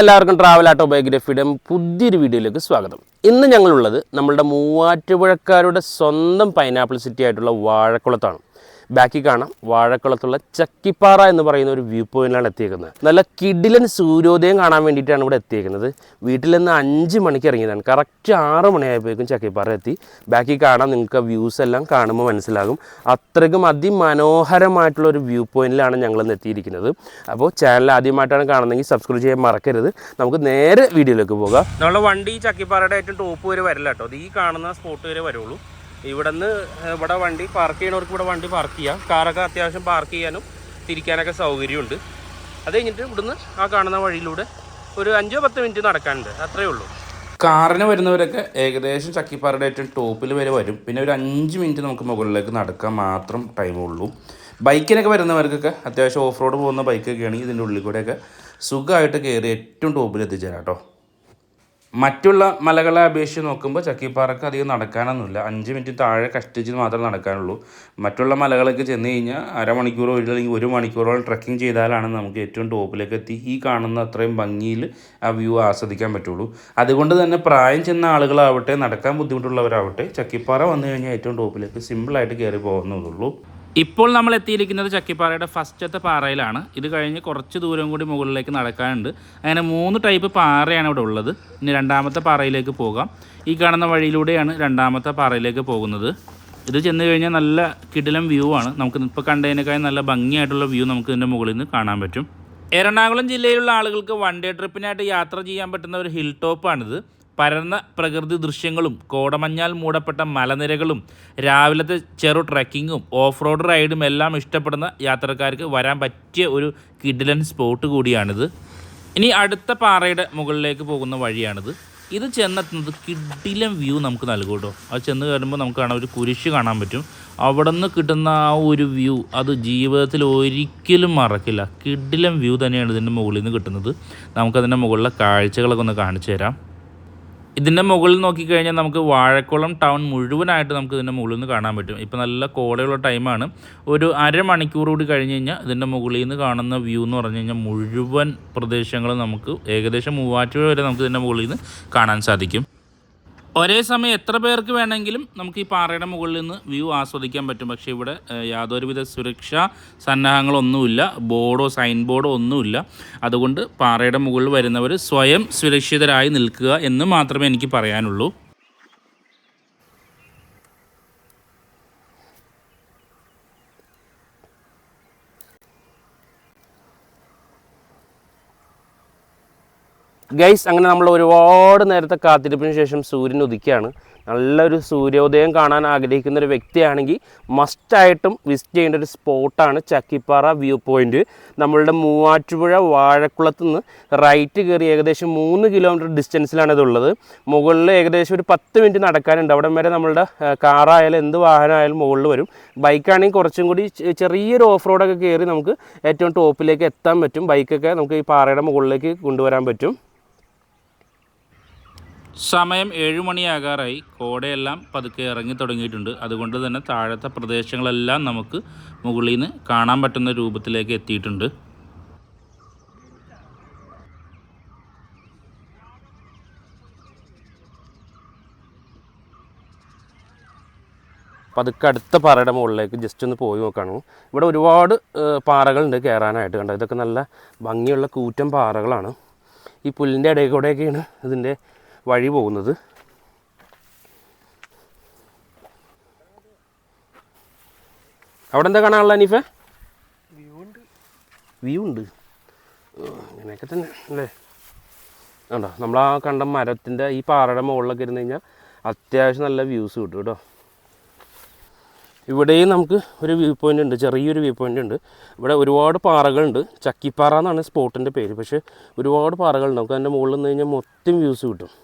എല്ലാവർക്കും ട്രാവൽ ആട്ടോബയോഗ്രഫിയുടെ പുതിയൊരു വീഡിയോയിലേക്ക് സ്വാഗതം. ഇന്ന് ഞങ്ങളുള്ളത് നമ്മളുടെ മൂവാറ്റുപുഴക്കാരുടെ സ്വന്തം പൈനാപ്പിൾ സിറ്റി ആയിട്ടുള്ള വാഴക്കുളത്താണ്. ബാക്കിൽ കാണാം. വാഴക്കുളത്തുള്ള ചക്കിപ്പാറ എന്ന് പറയുന്ന ഒരു വ്യൂ പോയിന്റിലാണ് എത്തിയേക്കുന്നത്. നല്ല കിടിലൻ സൂര്യോദയം കാണാൻ വേണ്ടിയിട്ടാണ് ഇവിടെ എത്തിയേക്കുന്നത്. വീട്ടിൽ നിന്ന് അഞ്ച് മണിക്ക് ഇറങ്ങിയതാണ്. കറക്റ്റ് ആറ് മണിയായപ്പോഴേക്കും ചക്കിപ്പാറ എത്തി. ബാക്കി കാണാം നിങ്ങൾക്ക് വ്യൂസ് എല്ലാം കാണുമ്പോൾ മനസ്സിലാകും. അത്രയ്ക്കും അതിമനോഹരമായിട്ടുള്ള ഒരു വ്യൂ പോയിന്റിലാണ് ഞങ്ങൾ ഇന്ന് എത്തിയിരിക്കുന്നത്. അപ്പോൾ ചാനൽ ആദ്യമായിട്ടാണ് കാണുന്നതെങ്കിൽ സബ്സ്ക്രൈബ് ചെയ്യാൻ മറക്കരുത്. നമുക്ക് നേരെ വീഡിയോയിലേക്ക് പോകാം. നമ്മളെ വണ്ടി ചക്കിപ്പാറയുടെ ഏറ്റവും ടോപ്പ് വരെ വരില്ല കേട്ടോ. അത് ഈ കാണുന്ന സ്പോട്ട് വരെ വരുള്ളൂ. ഇവിടെ നിന്ന് ഇവിടെ വണ്ടി പാർക്ക് ചെയ്യണവർക്ക് ഇവിടെ വണ്ടി പാർക്ക് ചെയ്യാം. കാറൊക്കെ അത്യാവശ്യം പാർക്ക് ചെയ്യാനും തിരിക്കാനൊക്കെ സൗകര്യമുണ്ട്. അത് കഴിഞ്ഞിട്ട് ഇവിടുന്ന് ആ കാണുന്ന വഴിയിലൂടെ ഒരു അഞ്ചോ പത്ത് മിനിറ്റ് നടക്കാനുണ്ട്. അത്രയേ ഉള്ളൂ. കാറിന് വരുന്നവരൊക്കെ ഏകദേശം ചക്കിപ്പാറയുടെ ഏറ്റവും ടോപ്പിൽ വരെ വരും. പിന്നെ ഒരു അഞ്ച് മിനിറ്റ് നമുക്ക് മുകളിലേക്ക് നടക്കാൻ മാത്രം ടൈമുള്ളൂ ബൈക്കിനൊക്കെ വരുന്നവർക്കൊക്കെ അത്യാവശ്യം ഓഫ് റോഡ് പോകുന്ന ബൈക്കൊക്കെ ആണെങ്കിൽ ഇതിന്റെ ഉള്ളിൽ കൂടെയൊക്കെ സുഖമായിട്ട് കയറി ഏറ്റവും ടോപ്പിൽ എത്തിച്ചേരാം കേട്ടോ. മറ്റുള്ള മലകളെ അപേക്ഷിച്ച് നോക്കുമ്പോൾ ചക്കിപ്പാറക്ക് അധികം നടക്കാനൊന്നുമില്ല. അഞ്ച് മിനിറ്റ് താഴെ കഷ്ടിച്ച് മാത്രമേ നടക്കാനുള്ളൂ. മറ്റുള്ള മലകളൊക്കെ ചെന്ന് കഴിഞ്ഞാൽ അരമണിക്കൂറോ അല്ലെങ്കിൽ ഒരു മണിക്കൂറോളം ട്രക്കിംഗ് ചെയ്താലാണ് നമുക്ക് ഏറ്റവും ടോപ്പിലേക്ക് എത്തി. ഈ കാണുന്ന അത്രയും ഭംഗിയിൽ ആ വ്യൂ ആസ്വദിക്കാൻ പറ്റുള്ളൂ. അതുകൊണ്ട് തന്നെ പ്രായം ചെന്ന ആളുകളാവട്ടെ നടക്കാൻ ബുദ്ധിമുട്ടുള്ളവരാവട്ടെ ചക്കിപ്പാറ വന്നു കഴിഞ്ഞാൽ ഏറ്റവും ടോപ്പിലേക്ക് സിമ്പിളായിട്ട് കയറി പോകുന്നതുള്ളൂ ഇപ്പോൾ നമ്മൾ എത്തിയിരിക്കുന്നത് ചക്കിപ്പാറയുടെ ഫസ്റ്റത്തെ പാറയിലാണ്. ഇത് കഴിഞ്ഞ് കുറച്ച് ദൂരം കൂടി മുകളിലേക്ക് നടക്കാനുണ്ട്. അങ്ങനെ മൂന്ന് ടൈപ്പ് പാറയാണ് ഇവിടെ ഉള്ളത്. ഇനി രണ്ടാമത്തെ പാറയിലേക്ക് പോകാം. ഈ കാണുന്ന വഴിയിലൂടെയാണ് രണ്ടാമത്തെ പാറയിലേക്ക് പോകുന്നത്. ഇത് ചെന്ന് കഴിഞ്ഞാൽ നല്ല കിടിലം വ്യൂ ആണ്. നമുക്ക് ഇപ്പോൾ കണ്ടതിനേക്കാൾ നല്ല ഭംഗിയായിട്ടുള്ള വ്യൂ നമുക്ക് ഇതിന്റെ മുകളിൽ നിന്ന് കാണാൻ പറ്റും. എറണാകുളം ജില്ലയിലുള്ള ആളുകൾക്ക് വൺ ഡേ ട്രിപ്പിനായിട്ട് യാത്ര ചെയ്യാൻ പറ്റുന്ന ഒരു ഹിൽ ടോപ്പാണിത്. പരന്ന പ്രകൃതി ദൃശ്യങ്ങളും കോടമഞ്ഞാൽ മൂടപ്പെട്ട മലനിരകളും രാവിലത്തെ ചെറു ട്രക്കിങ്ങും ഓഫ് റോഡ് റൈഡും എല്ലാം ഇഷ്ടപ്പെടുന്ന യാത്രക്കാർക്ക് വരാൻ പറ്റിയ ഒരു കിഡിലൻ സ്പോട്ട് കൂടിയാണിത്. ഇനി അടുത്ത പാറയുടെ മുകളിലേക്ക് പോകുന്ന വഴിയാണിത്. ഇത് ചെന്നെത്തുന്നത് കിഡിലൻ വ്യൂ നമുക്ക് നൽകും കേട്ടോ. അത് ചെന്ന് കയറുമ്പോൾ നമുക്ക് കാണാം ഒരു കുരിശ് കാണാൻ പറ്റും. അവിടെ നിന്ന് കിട്ടുന്ന ആ ഒരു വ്യൂ അത് ജീവിതത്തിൽ ഒരിക്കലും മറക്കില്ല. കിഡിലൻ വ്യൂ തന്നെയാണ് ഇതിന്റെ മുകളിൽ നിന്ന് കിട്ടുന്നത്. നമുക്കതിന്റെ മുകളിലെ കാഴ്ചകളൊക്കെ ഒന്ന് കാണിച്ചു തരാം. ഇതിന്റെ മുകളിൽ നോക്കിക്കഴിഞ്ഞാൽ നമുക്ക് വാഴക്കുളം ടൗൺ മുഴുവനായിട്ട് നമുക്ക് ഇതിന്റെ മുകളിൽ നിന്ന് കാണാൻ പറ്റും. ഇപ്പോൾ നല്ല കോടയുള്ള ടൈമാണ്. ഒരു അരമണിക്കൂർ കൂടി കഴിഞ്ഞ് കഴിഞ്ഞാൽ ഇതിന്റെ മുകളിൽ നിന്ന് കാണുന്ന വ്യൂ എന്ന് പറഞ്ഞു കഴിഞ്ഞാൽ മുഴുവൻ പ്രദേശങ്ങളും നമുക്ക് ഏകദേശം മൂവാറ്റുപുഴ വരെ നമുക്ക് ഇതിന്റെ മുകളിൽ നിന്ന് കാണാൻ സാധിക്കും. ഒരേ സമയം എത്ര പേർക്ക് വേണമെങ്കിലും നമുക്ക് ഈ പാറയുടെ മുകളിൽ നിന്ന് വ്യൂ ആസ്വദിക്കാൻ പറ്റും. പക്ഷേ ഇവിടെ യാതൊരുവിധ സുരക്ഷാ സന്നാഹങ്ങളൊന്നുമില്ല. ബോർഡോ സൈൻ ബോർഡോ ഒന്നുമില്ല. അതുകൊണ്ട് പാറയുടെ മുകളിൽ വരുന്നവർ സ്വയം സുരക്ഷിതരായി നിൽക്കുക എന്ന് മാത്രമേ എനിക്ക് പറയാനുള്ളൂ. ഗൈസ് അങ്ങനെ നമ്മൾ ഒരുപാട് നേരത്തെ കാത്തിരിപ്പിന് ശേഷം സൂര്യൻ ഉദിക്കുകയാണ്. നല്ലൊരു സൂര്യോദയം കാണാൻ ആഗ്രഹിക്കുന്ന ഒരു വ്യക്തിയാണെങ്കിൽ മസ്റ്റായിട്ടും വിസിറ്റ് ചെയ്യേണ്ട ഒരു സ്പോട്ടാണ് ചക്കിപ്പാറ വ്യൂ പോയിന്റ് നമ്മളുടെ മൂവാറ്റുപുഴ വാഴക്കുളത്ത് നിന്ന് റൈറ്റ് കയറി ഏകദേശം മൂന്ന് കിലോമീറ്റർ ഡിസ്റ്റൻസിലാണ് ഇതുള്ളത്. മുകളിൽ ഏകദേശം ഒരു പത്ത് മിനിറ്റ് നടക്കാനുണ്ട്. അവിടെ വരെ നമ്മളുടെ കാറായാലും എന്ത് വാഹനമായാലും മുകളിൽ വരും. ബൈക്കാണെങ്കിൽ കുറച്ചും കൂടി ചെറിയൊരു ഓഫ് റോഡൊക്കെ കയറി നമുക്ക് ഏറ്റവും ടോപ്പിലേക്ക് എത്താൻ പറ്റും. ബൈക്കൊക്കെ നമുക്ക് ഈ പാറയുടെ മുകളിലേക്ക് കൊണ്ടുവരാൻ പറ്റും. സമയം ഏഴ് മണിയാകാറായി. കോടയെല്ലാം പതുക്കെ ഇറങ്ങി തുടങ്ങിയിട്ടുണ്ട്. അതുകൊണ്ട് തന്നെ താഴത്തെ പ്രദേശങ്ങളെല്ലാം നമുക്ക് മുകളിൽ നിന്ന് കാണാൻ പറ്റുന്ന രൂപത്തിലേക്ക് എത്തിയിട്ടുണ്ട്. പതുക്കെ അടുത്ത പാറയുടെ മുകളിലേക്ക് ജസ്റ്റ് ഒന്ന് പോയി നോക്കുകയാണ് ഇവിടെ ഒരുപാട് പാറകളുണ്ട് കയറാനായിട്ട് കണ്ടോ? ഇതൊക്കെ നല്ല ഭംഗിയുള്ള കൂറ്റൻ പാറകളാണ്. ഈ പുല്ലിന്റെ ഇടയിൽ കൂടെയൊക്കെയാണ് ഇതിന്റെ വഴി പോകുന്നത്. അവിടെ എന്താ കാണാനുള്ള അനീഫ? വ്യൂ ഉണ്ട്. അങ്ങനെയൊക്കെ തന്നെ അല്ലേ? ഉണ്ടോ നമ്മൾ ആ കണ്ട മരത്തിന്റെ ഈ പാറയുടെ മുകളിലൊക്കെ ഇരുന്ന് കഴിഞ്ഞാൽ അത്യാവശ്യം നല്ല വ്യൂസ് കിട്ടും കേട്ടോ. ഇവിടെയും നമുക്ക് ഒരു വ്യൂ പോയിന്റ് ഉണ്ട് ചെറിയൊരു വ്യൂ പോയിന്റ് ഉണ്ട്. ഇവിടെ ഒരുപാട് പാറകളുണ്ട്. ചക്കിപ്പാറ എന്നാണ് സ്പോട്ടിന്റെ പേര്. പക്ഷേ ഒരുപാട് പാറകളുണ്ട്. നമുക്ക് അതിന്റെ മുകളിൽ നിന്ന് കഴിഞ്ഞാൽ മൊത്തം വ്യൂസ് കിട്ടും.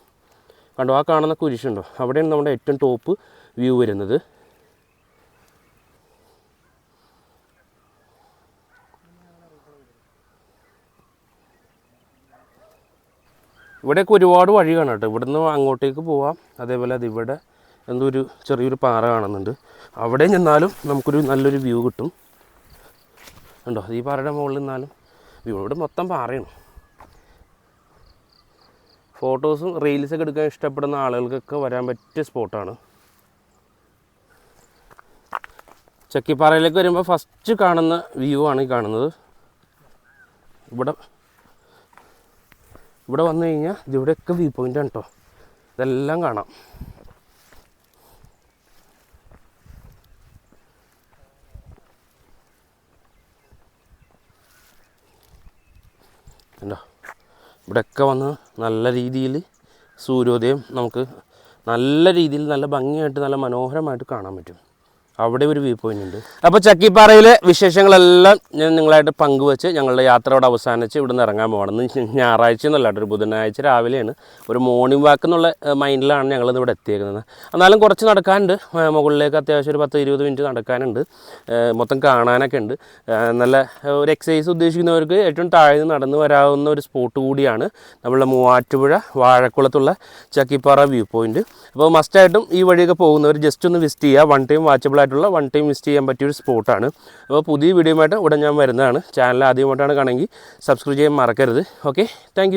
കണ്ടോ ആ കാണുന്ന കുരിശുണ്ടോ? അവിടെയാണ് നമ്മുടെ ഏറ്റവും ടോപ്പ് വ്യൂ വരുന്നത്. ഇവിടെയൊക്കെ ഒരുപാട് വഴി കാണാം കേട്ടോ. ഇവിടുന്ന് അങ്ങോട്ടേക്ക് പോവാം. അതേപോലെ അത് ഇവിടെ എന്തോ ഒരു ചെറിയൊരു പാറ കാണുന്നുണ്ട്. അവിടെ ചെന്നാലും നമുക്കൊരു നല്ലൊരു വ്യൂ കിട്ടും. ഉണ്ടോ ഈ പാറയുടെ മുകളിൽ നിന്നാലും വ്യൂ ഇവിടെ മൊത്തം പാറയാണ്. ഫോട്ടോസും റീൽസൊക്കെ എടുക്കാൻ ഇഷ്ടപ്പെടുന്ന ആളുകൾക്കൊക്കെ വരാൻ പറ്റിയ സ്പോട്ടാണ് ചക്കിപ്പാറയിലേക്ക് വരുമ്പോൾ ഫസ്റ്റ് കാണുന്ന വ്യൂ ആണ് ഈ കാണുന്നത്. ഇവിടെ ഇവിടെ വന്നു കഴിഞ്ഞാൽ ഇതിവിടെയൊക്കെ വ്യൂ പോയിന്റ് ആണ് കേട്ടോ ഇതെല്ലാം കാണാം. കണ്ടോ? ഇവിടെയൊക്കെ വന്ന് നല്ല രീതിയിൽ സൂര്യോദയം നമുക്ക് നല്ല രീതിയിൽ നല്ല ഭംഗിയായിട്ട് നല്ല മനോഹരമായിട്ട് കാണാൻ പറ്റും. അവിടെ ഒരു വ്യൂ പോയിന്റ് ഉണ്ട്. അപ്പോൾ ചക്കിപ്പാറയിലെ വിശേഷങ്ങളെല്ലാം ഞാൻ നിങ്ങളായിട്ട് പങ്കുവെച്ച് ഞങ്ങളുടെ യാത്രയോട് അവസാനിച്ച് ഇവിടെ നിന്ന് ഇറങ്ങാൻ പോകണം ഞായറാഴ്ച എന്നല്ല ഒരു ബുധനാഴ്ച രാവിലെയാണ്. ഒരു മോർണിംഗ് വാക്ക് എന്നുള്ള മൈൻഡിലാണ് ഞങ്ങളിന്ന് ഇവിടെ എത്തിയേക്കുന്നത്. എന്നാലും കുറച്ച് നടക്കാനുണ്ട്. മുകളിലേക്ക് അത്യാവശ്യം ഒരു പത്ത് ഇരുപത് മിനിറ്റ് നടക്കാനുണ്ട്. മൊത്തം കാണാനൊക്കെ ഉണ്ട്. നല്ല ഒരു എക്സസൈസ് ഉദ്ദേശിക്കുന്നവർക്ക് ഏറ്റവും താഴ്ന്ന് നടന്നു വരാവുന്ന ഒരു സ്പോട്ട് കൂടിയാണ് നമ്മളുടെ മൂവാറ്റുപുഴ വാഴക്കുളത്തുള്ള ചക്കിപ്പാറ വ്യൂ പോയിന്റ് അപ്പോൾ മസ്റ്റായിട്ടും ഈ വഴിയൊക്കെ പോകുന്നവർ ജസ്റ്റ് ഒന്ന് വിസിറ്റ് ചെയ്യുക വൺ ടൈം വാച്ചബിൾ ആയിട്ടുള്ള വൺ ടൈം വിസിറ്റ് ചെയ്യാൻ പറ്റിയൊരു സ്പോട്ടാണ് അപ്പോൾ പുതിയ വീഡിയോയുമായിട്ട് ഉടൻ ഞാൻ വരുന്നതാണ്. ചാനൽ ആദ്യമായിട്ടാണ് കാണെങ്കിൽ സബ്സ്ക്രൈബ് ചെയ്യാൻ മറക്കരുത്. Okay thank